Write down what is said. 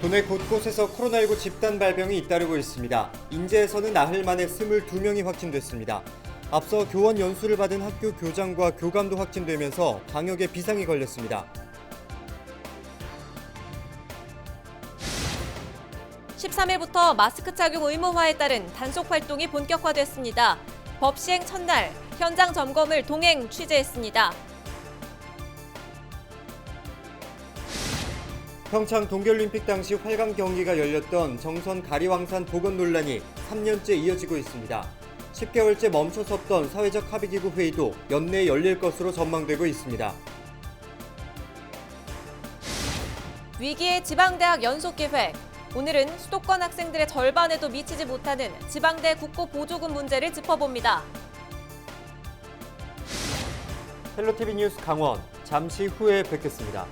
도내 곳곳에서 코로나19 집단 발병이 잇따르고 있습니다. 인제에서는 나흘 만에 22명이 확진됐습니다. 앞서 교원 연수를 받은 학교 교장과 교감도 확진되면서 방역에 비상이 걸렸습니다. 13일부터 마스크 착용 의무화에 따른 단속 활동이 본격화됐습니다. 법 시행 첫날 현장 점검을 동행 취재했습니다. 평창 동계올림픽 당시 활강 경기가 열렸던 정선 가리왕산 복원 논란이 3년째 이어지고 있습니다. 10개월째 멈춰섰던 사회적 합의기구 회의도 연내에 열릴 것으로 전망되고 있습니다. 위기의 지방대학 연속기획. 오늘은 수도권 학생들의 절반에도 미치지 못하는 지방대 국고 보조금 문제를 짚어봅니다. 헬로티비 뉴스 강원 잠시 후에 뵙겠습니다.